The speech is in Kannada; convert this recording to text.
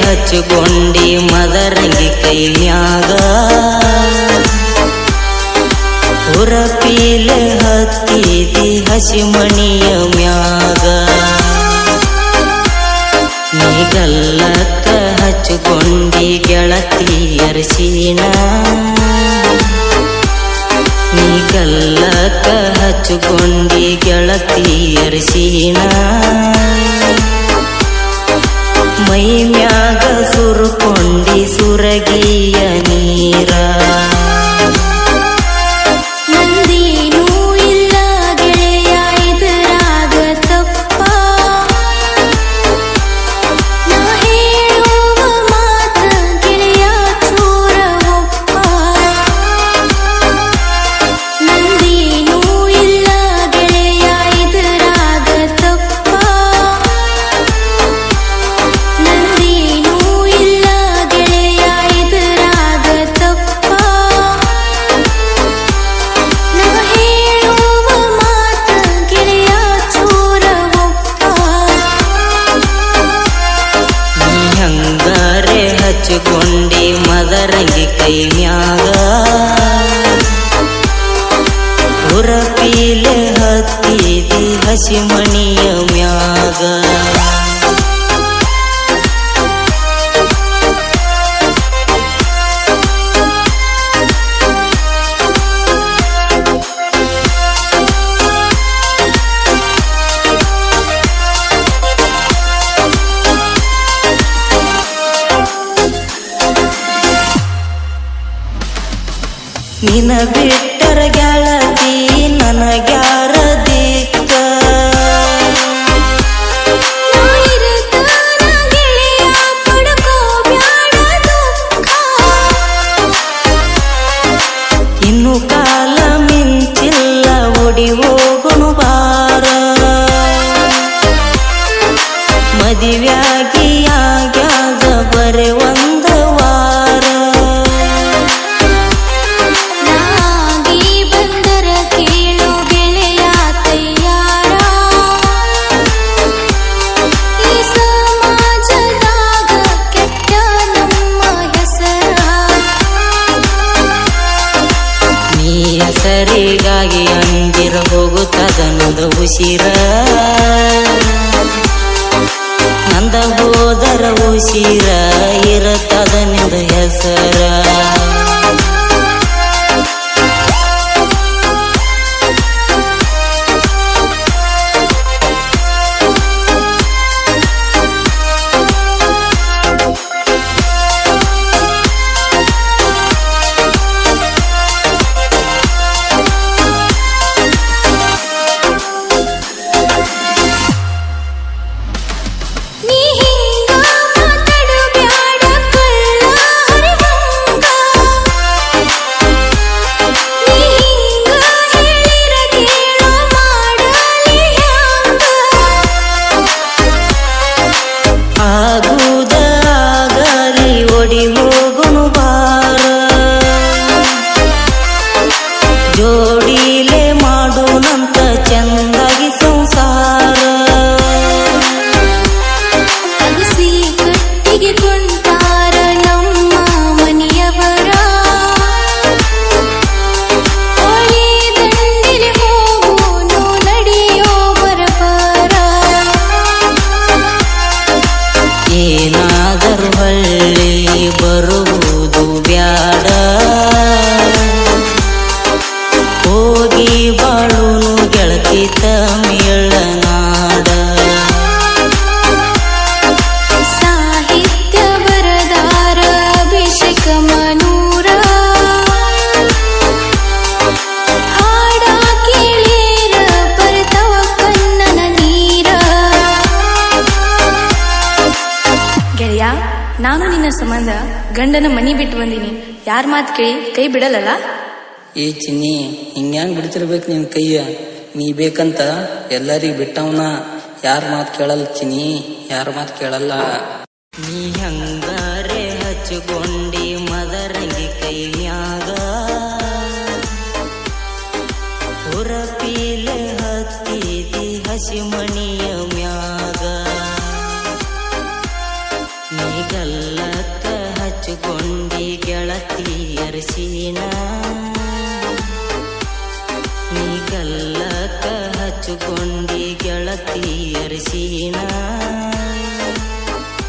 ಹಚ್ಚುಕೊಂಡಿ ಮದರಂಗಿ ಕೈನ್ಯಾಗ. ಹುರಪೀಲೆ ಹತ್ತಿದಿ ಹಸಿಮಣಿಯ ಮ್ಯಾಗ. ನೀಗಲ್ಲಕ್ಕ ಹಚ್ಚುಕೊಂಡಿ ಗೆಳತಿ ಅರಸಿನ ನೀಗಲ್ಲಕ್ಕ ಹಚ್ಚುಕೊಂಡಿ ಗೆಳತಿ ಅರಸಿನ ಮೈ ಮ್ಯಾಗ ಸುರುಕೊಂಡಿ ಸುರಗಿಯ ಹುರಪೀಲೆ ಹತ್ತಿದಿ ಹಸಿಮಣಿಯ ಮ್ಯಾಗ ನಿನ ಬಿಟ್ಟರ ಓಡಿ ಹೋಗುನು ಬಾರ. ಮದುವೆಯಾಗಿ ಆಗ್ಯಾಗ ಬರೆ ಒಂದ ವಾರ. ನಾಗಿ ಬಂದರ ಕೇಳು ಗೆಳೆಯ ತಯ್ಯಾರ ಈ ಸಮಾಜದಾಗ ಕೆಟ್ಟ ನಮ್ಮ ಹೆಸರ. ನೀ ಹೆಸರಿಗಾಗಿ ಅಂದಿರ ಹೋಗುತ್ತದನದ ಉಸಿರ. ನಂದ ಹೋದರ ಉಸಿರ. You. ಹಳ್ಳಿ ನಾನು ಸಂಬಂಧ ಗಂಡನ ಮನಿ ಬಿಟ್ಟು ಬಂದೀನಿ. ಯಾರ ಮಾತು ಕೇಳಿ ಕೈ ಬಿಡಲ್ಲಲ್ಲ ಏ ಚಿನ್ನಿ ಹಿಂಗ್ಯಾಂಗ್ ಬಿಡ್ತಿರ್ಬೇಕು ನಿನ್ ಕೈಯ. ನೀ ಬೇಕಂತ ಎಲ್ಲರಿಗೂ ಬಿಟ್ಟವನ. ಯಾರ ಮಾತು ಕೇಳಲ್ಲ ಚಿನ್ನಿ ಯಾರ ಮಾತು ಕೇಳಲ್ಲ. ನೀ ಹಂಗಾರೆ ಹಚ್ಚಿಕೊಂಡಿ ಮದರಂಗಿ ಕೈ ಮ್ಯಾಗ ಹುರಪೀಲೆ ಹತ್ತಿದಿ ಹಸಿಮ అయినా నీ కళ్ళు